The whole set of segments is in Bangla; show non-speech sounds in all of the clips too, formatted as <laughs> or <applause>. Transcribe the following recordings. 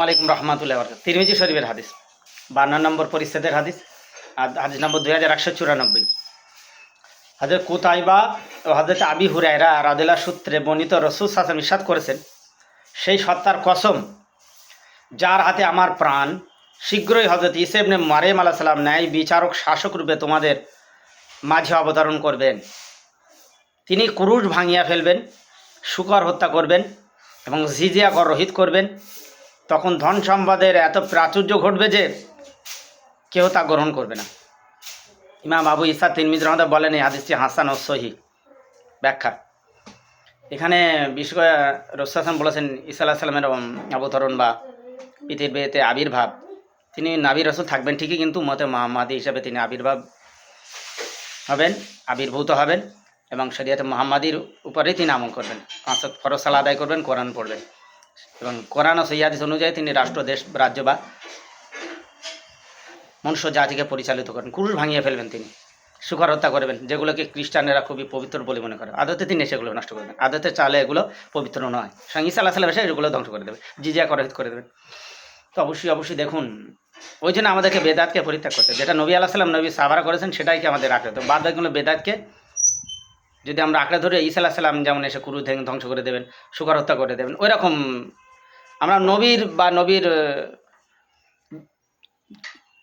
আলাইকুম রহমতুল্লাহ তিরমিজি শরীফের হাদিস, বান্ন নম্বর পরিচ্ছেদের হাদিস হাদিস নম্বর দুই হাজার একশো চুরানব্বই। হাজরত কুতাইবা ও হজরত আবি হুরায়রা রাদিল্লা সূত্রে বর্ণিত রসুল হাসান ইসাদ করেছেন, সেই সত্তার কসম, যার হাতে আমার প্রাণ, শীঘ্রই হজরত ইসেবনে মারেম আলাহ সাল্লাম ন্যায় বিচারক শাসক রূপে তোমাদের মাঝে অবতরণ করবেন। তিনি কুরুশ ভাঙিয়া ফেলবেন, শুকর হত্যা করবেন এবং জিজিয়া কর রহিত করবেন। তখন ধন সম্পদের এত প্রাচুর্য ঘটবে যে কেউ তা গ্রহণ করবে না। ইমাম আবু ইসা তিনমিজ রহমদ বলেন, এই হাদিসটি হাসান ও সহি ব্যাখ্যা। এখানে করে রসুলাম বলেছেন ইসা আল্লাহ অবতরণ বা পৃথিবীতে আবির্ভাব। তিনি নাবির রসুল থাকবেন ঠিকই, কিন্তু মতে মাহাম্মাদি হিসাবে তিনি আবির্ভাব হবেন, আবির্ভূত হবেন এবং শরিয়াতে মোহাম্মাদির উপরেই তিনি আমল করবেন। পাঁচ ফরজ সালা আদায় করবেন, কোরআন পড়বেন। এবং কোরআন ও সৈয়াদিস অনুযায়ী তিনি রাষ্ট্র, দেশ, রাজ্য বা মনুষ্য জাতিকে পরিচালিত করেন। কুরুশ ভাঙিয়ে ফেলবেন তিনি শুকর হত্যা করবেন, যেগুলোকে খ্রিস্টানেরা খুবই পবিত্র বলে মনে করে। আদতে তিনি সেগুলো নষ্ট করবেন আদতে চালে এগুলো পবিত্র নয়। সঙ্গী সাল্লাহ সাল্লাম এসে এগুলো ধ্বংস করে দেবে। জিজিয়া করে করে দেবেন তো অবশ্যই অবশ্যই দেখুন, ওই জন্য আমাদেরকে বেদাতকে পরিত্যাগ করতে যেটা নবী আল্লাহ সাল্লাম নবী সাহারা করেছেন, সেটাই কি আমাদের রাখতে তো বাদ বাকিগুলো বেদাতকে যদি আমরা আঁকড়ে ধরে ঈসা আল্লাহ সাল্লাম যেমন এসে কুরু ধ্বংস করে দেবেন শুকর হত্যা করে দেবেন ওই রকম আমরা নবীর বা নবীর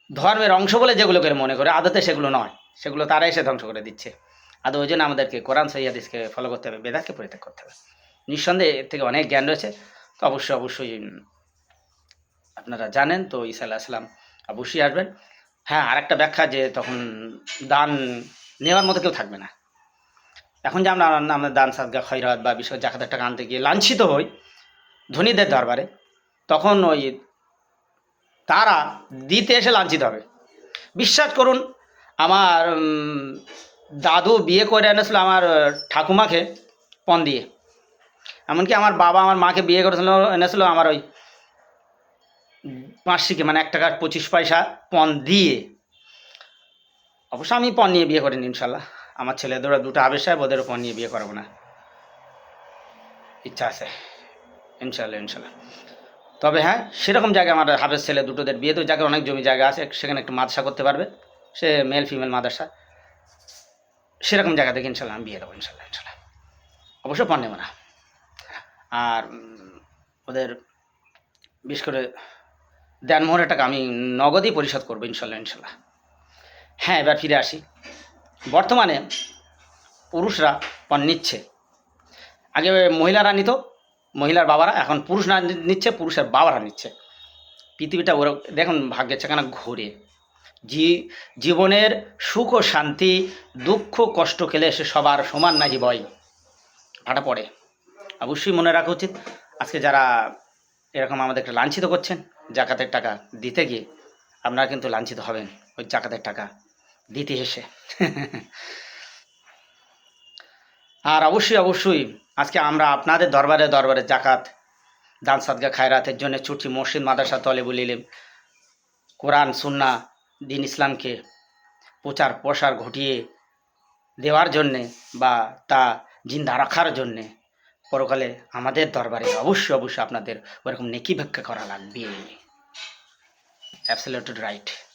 ধর্মের অংশ বলে যেগুলোকে মনে করে, আদতে সেগুলো নয়, সেগুলো তারা এসে ধ্বংস করে দিচ্ছে। আদৌ ওই জন্য আমাদেরকে কোরআন সৈয়াদিসকে ফলো করতে হবে, বেদাতকে পরিত্যাগ করতে হবে। নিঃসন্দেহে এর থেকে অনেক জ্ঞান রয়েছে, তো অবশ্যই অবশ্যই আপনারা জানেন, তো ঈসা আল্লাহ সাল্লাম অবশ্যই আসবেন। হ্যাঁ আরেকটা ব্যাখ্যা যে তখন দান নেওয়ার মতো কেউ থাকবে না। এখন যে আমরা আমরা দান সাদগা, খৈরাত বা বিশেষ জাকাতের টাকা আনতে গিয়ে লাঞ্ছিত হই ধনীদের দরবারে, তখন ওই তারা দিতে এসে লাঞ্ছিত হবে। বিশ্বাস করুন, আমার দাদু বিয়ে করে এনেছিল আমার ঠাকুমাকে পণ দিয়ে। এমনকি আমার বাবা আমার মাকে বিয়ে করেছিল, এনেছিল আমার ওই পাঁচশিকে মানে এক টাকা পঁচিশ পয়সা পণ দিয়ে। অবশ্য আমি পণ নিয়ে বিয়ে করিনি, ইনশাল্লাহ। আমার ছেলেদেরও দুটো আবেশ সাহেব ওদেরও পণ নিয়ে বিয়ে করাবো না। ইচ্ছা আছে। ইনশাল্লাহ ইনশাল্লাহ তবে হ্যাঁ সেরকম জায়গায় আমার হাফেজ ছেলে দুটোদের বিয়ে তো জায়গায় অনেক জমি জায়গা আছে, সেখানে একটু মাদ্রাসা করতে পারবে। সে মেল ফিমেল মাদ্রাসা। সেরকম জায়গা থেকে ইনশাল্লাহ আমি বিয়ে দেবো ইনশাল্লাহ ইনশাল্লাহ অবশ্য পণ নেব না। আর ওদের বিশেষ করে দেনমোহরের টাকা আমি নগদই পরিশোধ করব ইনশাল্লাহ ইনশাল্লাহ হ্যাঁ এবার ফিরে আসি। বর্তমানে পুরুষরা পণ নিচ্ছে। আগে মহিলারা নিত, মহিলার বাবারা, এখন পুরুষরা নিচ্ছে, পুরুষের বাবারা নিচ্ছে। পৃথিবীটা ওর, দেখুন ভাগ্যের চাকানা ঘুরে। জি, জীবনের সুখ ও শান্তি, দুঃখ কষ্ট খেলে সে সবার সমান নাকি বয়? ভাটা পড়ে। অবশ্যই মনে রাখা উচিত, আজকে যারা এরকম আমাদেরকে লাঞ্ছিত করছেন, জাকাতের টাকা দিতে গিয়ে, আপনারা কিন্তু লাঞ্ছিত হবেন, ওই জাকাতের টাকা দিতে এসে। <laughs> আর অবশ্যই অবশ্যই আজকে আমরা আপনাদের দরবারে দরবারে জাকাত, দান সাদগা খায়রাতের জন্য ছুটি মসজিদ, মাদ্রাসা তলে বলিলেন কোরআন সুন্না দিন ইসলামকে প্রচার, প্রসার ঘটিয়ে দেওয়ার জন্যে বা তা জিন্দা রাখার জন্যে পরকালে আমাদের দরবারে অবশ্যই অবশ্যই আপনাদের ওরকম নেকি ভিক্ষা করা লাগবে। Absolute right